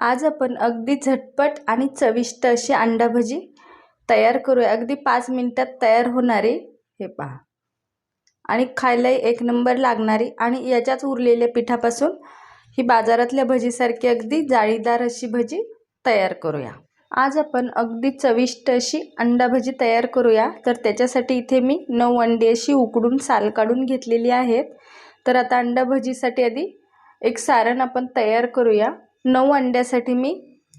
आज आपण अगदी झटपट आणि चविष्ट अशी अंडा भजी तयार करूया. अगदी पाच मिनटात तयार होणारी हे पहा. आणि खायलाही एक नंबर लागणारी आणि याच्याच उरलेल्या पिठापासून ही बाजारातल्या भजीसारखी अगदी जाळीदार अशी भजी तयार करूया. आज आपण अगदी चविष्ट अशी अंडा भजी तयार करूया. तर त्याच्यासाठी इथे मी नऊ अंडी अशी उकडून साल काढून घेतलेली आहेत. तर आता अंडा भजीसाठी आधी एक सारण आपण तयार करूया. नऊ अंड्यासाठी मी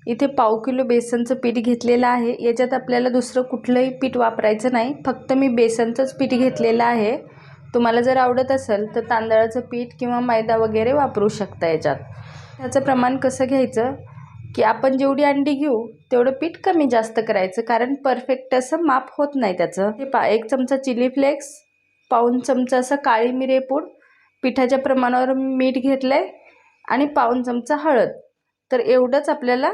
इथे पाव किलो बेसनचं पीठ घेतलेलं आहे. याच्यात आपल्याला दुसरं कुठलंही पीठ वापरायचं नाही. फक्त मी बेसनचंच पीठ घेतलेलं आहे. तुम्हाला जर आवडत असेल तर तांदळाचं पीठ किंवा मैदा वगैरे वापरू शकता याच्यात. त्याचं प्रमाण कसं घ्यायचं? की आपण जेवढी अंडी घेऊ तेवढं पीठ कमी जास्त करायचं. कारण परफेक्ट असं माप होत नाही त्याचं. हे पा एक चमचा चिली फ्लेक्स पाऊन चमचा असं काळी मिरेपूड पिठाच्या प्रमाणावर मीठ घेतलं आहे आणि पाऊन चमचा हळद. तर एवढंच आपल्याला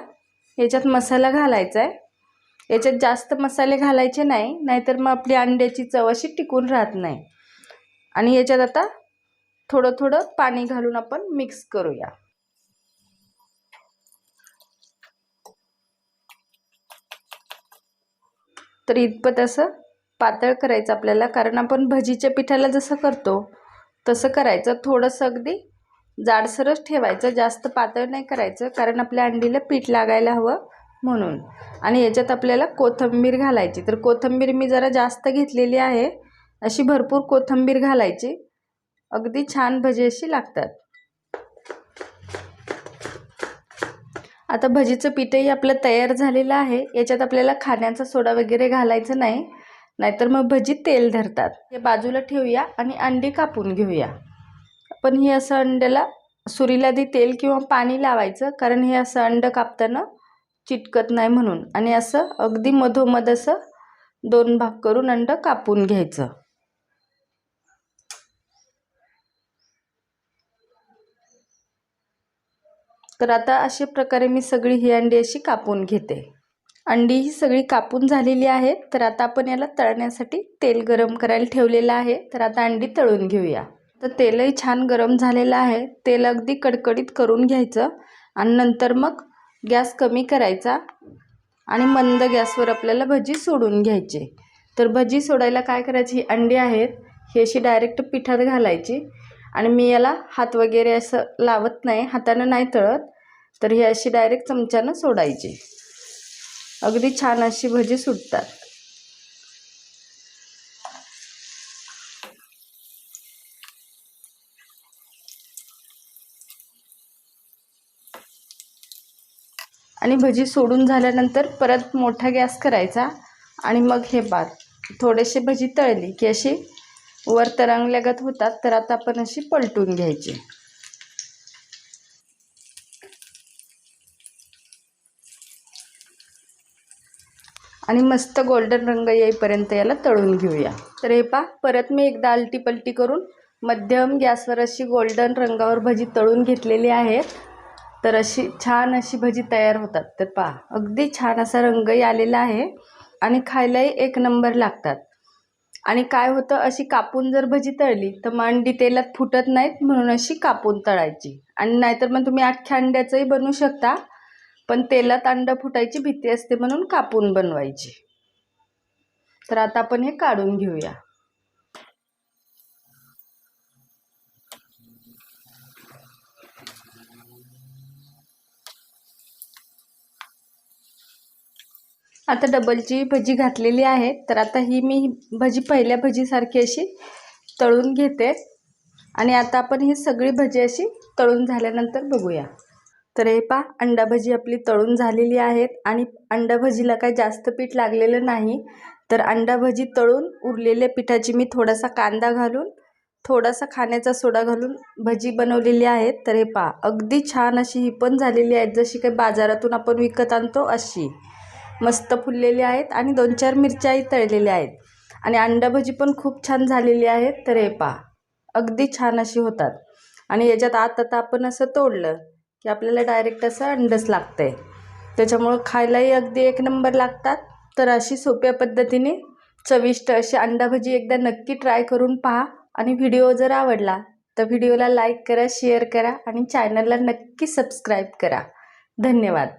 याच्यात मसाला घालायचा आहे. याच्यात जास्त मसाले घालायचे नाही नाहीतर मग आपली अंड्याची चव अशी टिकून राहत नाही. आणि याच्यात आता थोडं थोडं पाणी घालून आपण मिक्स करूया. तर इतपत असं पातळ करायचं आपल्याला कारण आपण भजीच्या पिठाला जसं करतो तसं करायचं. थोडंसं अगदी जाडसरच ठेवायचं जास्त पातळ नाही करायचं कारण आपल्या अंडीला पीठ लागायला हवं म्हणून. आणि याच्यात आपल्याला कोथिंबीर घालायची. तर कोथिंबीर मी जरा जास्त घेतलेली आहे. अशी भरपूर कोथिंबीर घालायची. अगदी छान भजी अशी लागतात. आता भजीचं पीठही आपलं तयार झालेलं आहे. याच्यात आपल्याला खाण्याचा सोडा वगैरे घालायचं नाही. नाहीतर मग भजी तेल धरतात. हे बाजूला ठेवूया आणि अंडी कापून घेऊया. पण हे असं अंड्याला सुरीला आधी तेल किंवा पाणी लावायचं कारण हे असं अंड कापताना चिटकत नाही म्हणून. आणि असं अगदी मधोमध असं दोन भाग करून अंड कापून घ्यायचं. तर आता अशा प्रकारे मी सगळी ही अंडी अशी कापून घेते. अंडी ही सगळी कापून झालेली आहेत तर आता आपण याला तळण्यासाठी तेल गरम करायला ठेवलेलं आहे. तर आता अंडी तळून घेऊया. तर तेलही छान गरम झालेलं आहे. तेल अगदी कडकडीत करून घ्यायचं आणि नंतर मग गॅस कमी करायचा आणि मंद गॅसवर आपल्याला भजी सोडून घ्यायची. तर भजी सोडायला काय करायची? अंडी आहेत. ही अशी डायरेक्ट पिठात घालायची आणि मी याला हात वगैरे असं लावत नाही हातानं नाही तळत. तर ही अशी डायरेक्ट चमच्यानं सोडायची. अगदी छान अशी भजी सुटतात. आणि भजी सोडून झाल्यानंतर परत मोठा गॅस करायचा आणि मग हे बाद थोडेसे भजी तळली की अशी वर तरंगल्यागत होतात तर आता आपण अशी पलटून घ्यायची. आणि मस्त गोल्डन रंग येईपर्यंत याला तळून घेऊया. तर हे पा परत मी एकदा आलटी पलटी करून मध्यम गॅसवर अशी गोल्डन रंगावर भजी तळून घेतलेली आहेत. तर अशी छान अशी भजी तयार होतात. तर पहा अगदी छान असा रंगही आलेला आहे आणि खायलाही एक नंबर लागतात. आणि काय होतं अशी कापून जर भजी तळली तर मांडी अंडी तेलात फुटत नाहीत म्हणून अशी कापून तळायची. आणि नाहीतर मग तुम्ही अख्ख्या अंड्याचंही बनवू शकता पण तेलात अंडं फुटायची भीती असते म्हणून कापून बनवायची. तर आता आपण हे काढून घेऊया. आता डबलची भजी घातलेली आहे. तर आता ही मी भजी पहिल्या भजीसारखी अशी तळून घेते. आणि आता आपण ही सगळी भजी अशी तळून झाल्यानंतर बघूया. तर हे पा अंडा भजी आपली तळून झालेली आहेत. आणि अंडा भजीला काय जास्त पीठ लागलेलं नाही. तर अंडा भजी तळून उरलेल्या पिठाची मी थोडासा कांदा घालून थोडासा खाण्याचा सोडा घालून भजी बनवलेली आहेत तर हे पा अगदी छान अशी ही पण झालेली आहेत जशी काही बाजारातून आपण विकत आणतो अशी. मस्त फुललेली आहेत आणि दोन चार मिरच्याही तळलेल्या आहेत. आणि अंडा भजी पण खूप छान झालेली आहेत तर हे पहा अगदी छान अशी होतात. आणि याच्यात आत आता आपण असं तोडलं की आपल्याला डायरेक्ट असं अंडच लागतं आहे त्याच्यामुळं खायलाही अगदी एक नंबर लागतात. तर अशी सोप्या पद्धतीने चविष्ट अशी अंडा भजी एकदा नक्की ट्राय करून पहा. आणि व्हिडिओ जर आवडला तर व्हिडिओला लाईक करा शेअर करा आणि चॅनलला नक्की सबस्क्राईब करा. धन्यवाद.